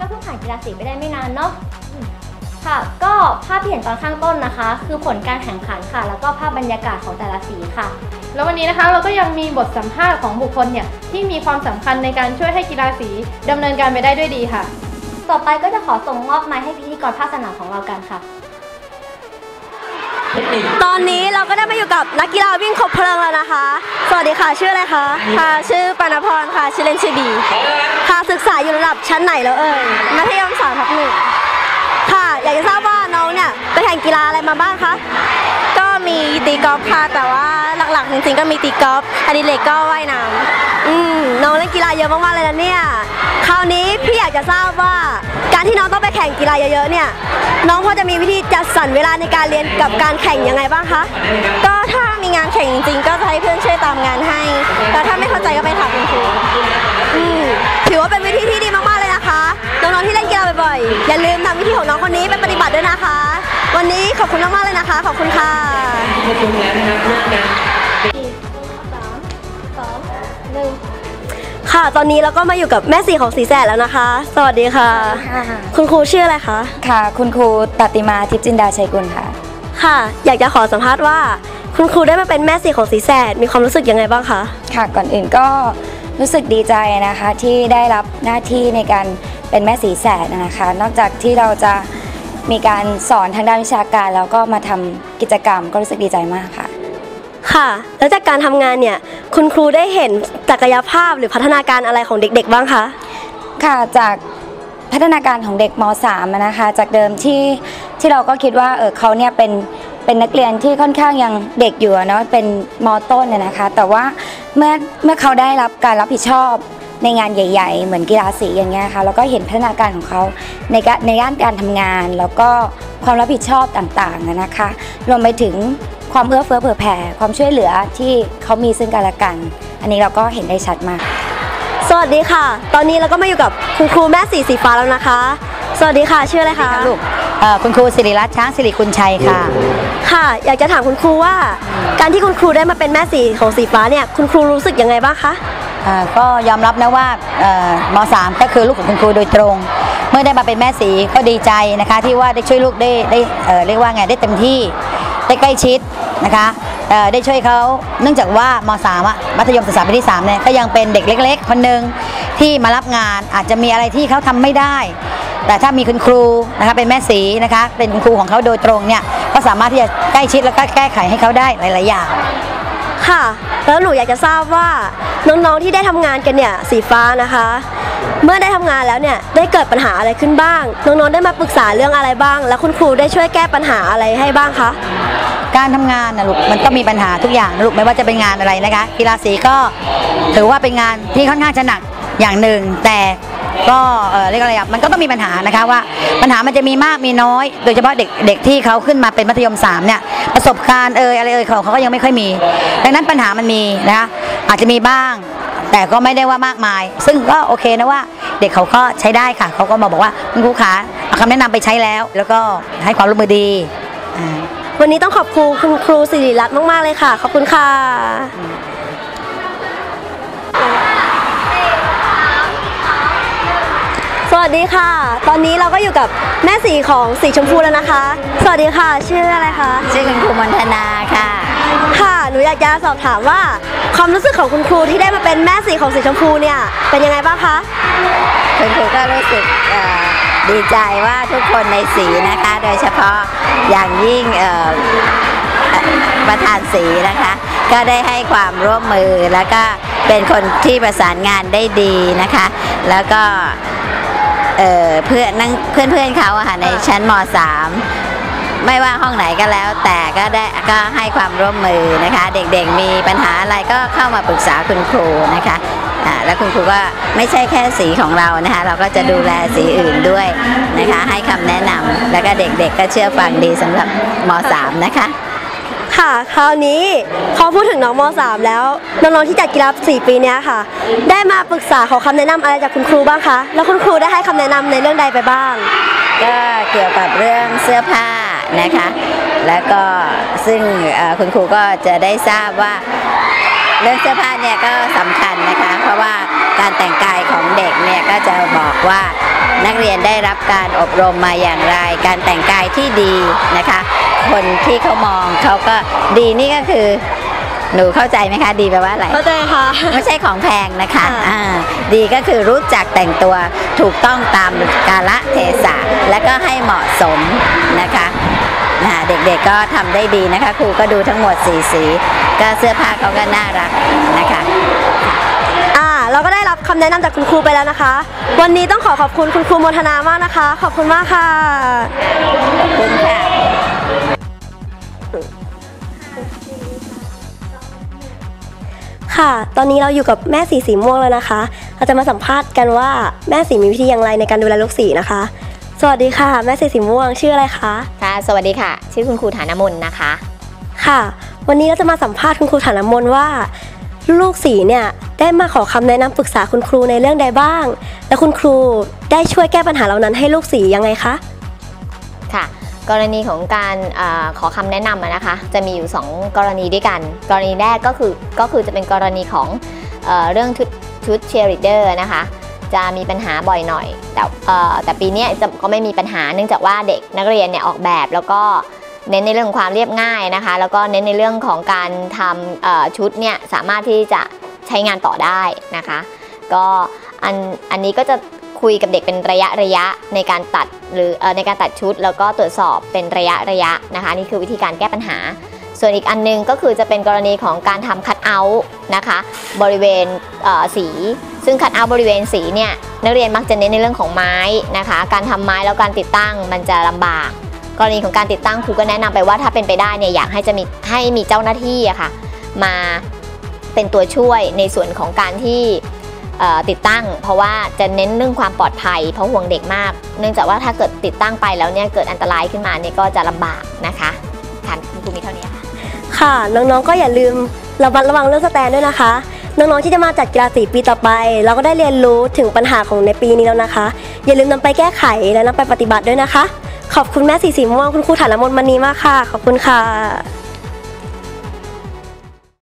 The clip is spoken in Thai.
ก็เพิ่งผ่านกีฬาสีไปได้ไม่นานเนาะค่ะก็ภาพที่เห็นตอนข้างต้นนะคะ คือผลการแข่งขันค่ะ แล้วก็ภาพบรรยากาศของแต่ละสีค่ะ แล้ววันนี้นะคะเราก็ยังมีบทสัมภาษณ์ของบุคคลเนี่ยที่มีความสำคัญในการช่วยให้กีฬาสีดำเนินการไปได้ด้วยดีค่ะ ต่อไปก็จะขอส่งมอบไม้ให้พิธีกรภาคสนามของเรากันค่ะ ตอนนี้เราก็ได้มาอยู่กับนักกีฬาวิ่งคบเพลิงแล้วนะคะ สวัสดีค่ะชื่ออะไรคะ ค่ะ ชื่อปานพรค่ะ ชื่อเล่นชื่อบี ค่ะ ศึกษาอยู่ระดับชั้นไหนแล้วเอ่ย มัธยมสามทับหนึ่งค่ะ อยากจะทราบว่าน้องเนี่ยไปแข่งกีฬาอะไรมาบ้างคะ มีตีกอล์ฟค่ะ แต่ว่าหลักๆจริงๆก็มีตีกอล์ฟอดิเรกก็ว่ายน้ำอืมน้องเล่นกีฬาเยอะมากๆเลยนะเนี่ยคราวนี้พี่อยากจะทราบว่า การที่น้องต้องไปแข่งกีฬาเยอะๆเนี่ยน้องพอจะมีวิธีจัดสรรเวลาในการเรียนกับการแข่งยังไงบ้างคะก็ถ้ามีงานแข่งจริงๆก็จะให้เพื่อนช่วยตามงานให้แต่ถ้าไม่เข้าใจก็ไปถามคุณครูอืมถือว่าเป็นวิธีที่ดีมากๆเลยนะคะน้องๆที่เล่นกีฬาบ่อยๆอย่าลืมนำวิธีของน้องคนนี้ไปปฏิบัติด้วยนะคะ วันนี้ขอบคุณมากๆเลยนะคะ ขอบคุณค่ะค่ะ ตอนนี้เราก็มาอยู่กับแม่สีของสีแสดแล้วนะคะ สวัสดีค่ะ คุณครูชื่ออะไรคะ ค่ะ คุณครูตติมาทิพย์จินดาชัยกุลค่ะ ค่ะ อยากจะขอสัมภาษณ์ว่า คุณครูได้มาเป็นแม่สีของสีแสดมีความรู้สึกยังไงบ้างคะ ค่ะ ก่อนอื่นก็รู้สึกดีใจนะคะที่ได้รับหน้าที่ในการเป็นแม่สีแสดนะคะ นอกจากที่เราจะ มีการสอนทางด้านวิชาการ แล้วก็มาทำกิจกรรมก็รู้สึกดีใจมากค่ะ ค่ะ แล้วจากการทำงานเนี่ยคุณครูได้เห็นศักยภาพหรือพัฒนาการอะไรของเด็ก ๆ บ้างคะ ค่ะจากพัฒนาการของเด็กม .3 อะนะคะ จากเดิมที่ที่เราก็คิดว่าเออเขาเนี่ยเป็นเป็นนักเรียนที่ค่อนข้างยังเด็กอยู่อะเนาะเป็นมต้นเนี่ยนะคะ แต่ว่าเมื่อเมื่อเขาได้รับการรับผิดชอบ ในงานใหญ่ ๆ เหมือนกีฬาสีอย่างเงี้ยค่ะแล้วก็เห็นพัฒนาการของเขาในการในด้านการทำงาน แล้วก็ความรับผิดชอบต่างๆอะนะคะรวมไปถึงความเอื้อเฟื้อเผื่อแผ่ความช่วยเหลือที่เขามีซึ่งกันและกัน อันนี้เราก็เห็นได้ชัดมาก สวัสดีค่ะ ตอนนี้เราก็มาอยู่กับคุณครูแม่สีสีฟ้าแล้วนะคะ สวัสดีค่ะชื่ออะไรคะลูกเอ่อคุณครูสิริรัตน์ช้างสิริกุลชัยค่ะ ค่ะ อยากจะถามคุณครูว่า การที่คุณครูได้มาเป็นแม่สีของสีฟ้าเนี่ยคุณครูรู้สึกยังไงบ้างคะอ่า ก็ยอมรับนะว่ามสามก็คือลูกของคุณครูโดยตรง เมื่อได้มาเป็นแม่สีก็ดีใจนะคะที่ว่าได้ช่วยลูกได้ได้เรียกว่าไงได้เต็มที่ได้ใกล้ชิดนะคะได้ช่วยเขาเนื่องจากว่ามสามอะมัธยมศึกษาปีที่สามเนี่ยก็ยังเป็นเด็กเล็ก ๆ คนหนึ่งที่มารับงานอาจจะมีอะไรที่เขาทำไม่ได้ แต่ถ้ามีคุณครูนะคะเป็นแม่สีนะคะเป็นคุณครูของเขาโดยตรงเนี่ยก็สามารถที่จะใกล้ชิดแล้วก็แก้ไขให้เขาได้หลาย ๆ อย่าง ค่ะ แล้วหนูอยากจะทราบว่า น้องๆที่ได้ทำงานกันเนี่ยสีฟ้านะคะ เมื่อได้ทำงานแล้วเนี่ยได้เกิดปัญหาอะไรขึ้นบ้าง น้องๆได้มาปรึกษาเรื่องอะไรบ้าง แล้วคุณครูได้ช่วยแก้ปัญหาอะไรให้บ้างคะการทำงานนะลูกมันก็มีปัญหาทุกอย่างนะลูกไม่ว่าจะเป็นงานอะไรนะคะกีฬาสีก็ถือว่าเป็นงานที่ค่อนข้างจะหนักอย่างหนึ่งแต่ ก็เอ่อเรียกอะไรอะมันก็ต้องมีปัญหานะคะว่าปัญหามันจะมีมากมีน้อย โดยเฉพาะเด็กเด็กที่เขาขึ้นมาเป็นมัธยม3เนี่ยประสบการณ์เอ่ยอะไรเอ่ยของเขาก็ยังไม่ค่อยมี ดังนั้นปัญหามันมีนะคะอาจจะมีบ้างแต่ก็ไม่ได้ว่ามากมาย ซึ่งก็โอเคนะว่าเด็กเขาก็ใช้ได้ค่ะ เขาก็มาบอกว่าคุณครูขาเอาคำแนะนำไปใช้แล้ว แล้วก็ให้ความร่วมมือดี วันนี้ต้องขอบคุณคุณครูสิริรัตน์มาก ๆ เลยค่ะ ขอบคุณค่ะ วัสดีค่ะ ตอนนี้เราก็อยู่กับแม่สีของสีชมพูแล้วนะคะ สวัสดีค่ะ ชื่ออะไรคะ ชื่อคุณครูมนทนาค่ะ ค่ะ หนูอยากจะสอบถามว่า ความรู้สึกของคุณครูที่ได้มาเป็นแม่สีของสีชมพูเนี่ยเป็นยังไงบ้างคะ คุณครูก็รู้สึกเอ่อดีใจว่าทุกคนในสีนะคะ โดยเฉพาะอย่างยิ่งเอ่อเอ่อประธานสีนะคะ ก็ได้ให้ความร่วมมือแล้วก็เป็นคนที่ประสานงานได้ดีนะคะ แล้วก็ เอ่อเพื่อนนั่งเพื่อนเพื่อนๆเขาอะค่ะในชั้นม .3 ไม่ว่าห้องไหนก็แล้ว แต่ก็ได้ก็ให้ความร่วมมือนะคะ เด็กๆมีปัญหาอะไรก็เข้ามาปรึกษาคุณครูนะคะอ่าแล้วคุณครูก็ไม่ใช่แค่สีของเรานะคะ เราก็จะดูแลสีอื่นด้วยนะคะ ให้คำแนะนำแล้วก็เด็กๆก็เชื่อฟังดีสำหรับม .3 นะคะ ค่ะ คราวนี้พอพูดถึงน้องม .3 แล้วน้องๆที่จัดกีฬา4ปีเนี้ยค่ะ ได้มาปรึกษาขอคำแนะนำอะไรจากคุณครูบ้างคะ แล้วคุณครูได้ให้คำแนะนำในเรื่องใดไปบ้าง ก็เกี่ยวกับเรื่องเสื้อผ้านะคะ แล้วก็ซึ่งเอ่อคุณครูก็จะได้ทราบว่า เรื่องเสื้อผ้าเนี่ยก็สำคัญนะคะ เพราะว่าการแต่งกายของเด็กเนี่ยก็จะบอกว่านักเรียนได้รับการอบรมมาอย่างไร การแต่งกายที่ดีนะคะ คนที่เขามองเขาก็ดีนี่ก็คือ หนูเข้าใจไหมคะ ดีแปลว่าอะไรเข้าใจค่ะ ไม่ใช่ของแพงนะคะค่ะอ่าดีก็คือรู้จักแต่งตัวถูกต้องตามกาละเทศะและก็ให้เหมาะสมนะคะนะเด็กๆก็ทำได้ดีนะคะ ครูก็ดูทั้งหมดสีสีก็เสื้อผ้าเขาก็น่ารักนะคะอ่าเราก็ได้รับคำแนะนำจากคุณครูไปแล้วนะคะ วันนี้ต้องขอขอบคุณคุณครูโมทนามากนะคะ ขอบคุณมากค่ะ ค่ะ ตอนนี้เราอยู่กับแม่สีสีม่วงแล้วนะคะ เราจะมาสัมภาษณ์กันว่าแม่สีมีวิธีอย่างไรในการดูแลลูกสีนะคะ สวัสดีค่ะ แม่สีสีม่วงชื่ออะไรคะ ค่ะ สวัสดีค่ะ ชื่อคุณครูฐานมนนะคะ ค่ะ วันนี้เราจะมาสัมภาษณ์คุณครูฐานมนต์ว่าลูกสีเนี่ยได้มาขอคำแนะนำปรึกษาคุณครูในเรื่องใดบ้าง และคุณครูได้ช่วยแก้ปัญหาเหล่านั้นให้ลูกสียังไงคะ ค่ะ กรณีของการอขอคำแนะนำนะคะ จะมีอยู่ 2 กรณีด้วยกัน กรณีแรกก็คือก็คือจะเป็นกรณีของเอเรื่องชุดชุดเชียร์ลีเดอร์นะคะ จะมีปัญหาบ่อยหน่อย แต่แต่ปีนี้จะก็ไม่มีปัญหาเนื่องจากว่าเด็กนักเรียนเนี่ยออกแบบแล้วก็เน้นในเรื่องความเรียบง่ายนะคะ แล้วก็เน้นในเรื่องของการทำชุดเนี่ยสามารถที่จะใช้งานต่อได้นะคะ ก็อันอันนี้ก็จะ คุยกับเด็กเป็นระยะระยะในการตัดหรือในการตัดชุด แล้วก็ตรวจสอบเป็นระยะระยะนะคะนี่คือวิธีการแก้ปัญหา ส่วนอีกอันหนึงก็คือจะเป็นกรณีของการทำคัดเอาท์นะคะบริเวณเสี ซึ่งคัดเอาท์บริเวณสีเนี่ยนักเรียนมักจะเน้นในเรื่องของไม้นะคะการทำไม้แล้วการติดตั้งมันจะลำบากกรณีของการติดตั้งครูก็แนะนำไปว่าถ้าเป็นไปได้เนี่ยอยากให้จะมีให้มีเจ้าหน้าที่อะค่ะมาเป็นตัวช่วยในส่วนของการที่ ติดตั้ง เพราะว่าจะเน้นเรื่องความปลอดภัย เพราะห่วงเด็กมาก เนื่องจากว่าถ้าเกิดติดตั้งไปแล้วเนี่ยเกิดอันตรายขึ้นมาเนี่ยก็จะลำบากนะคะค่ะคุณครูมีเท่านี้ค่ะค่ะ น้องๆก็อย่าลืมระมัดระวังเรื่องสแตนด้วยนะคะ น้องๆที่จะมาจัดกีฬาสีปีต่อไป เราก็ได้เรียนรู้ถึงปัญหาของในปีนี้แล้วนะคะ อย่าลืมนำไปแก้ไขและนำไปปฏิบัติด้วยนะคะ ขอบคุณแม่สีสีม่วงคุณครูฐานมนมณีมากค่ะ ขอบคุณค่ะ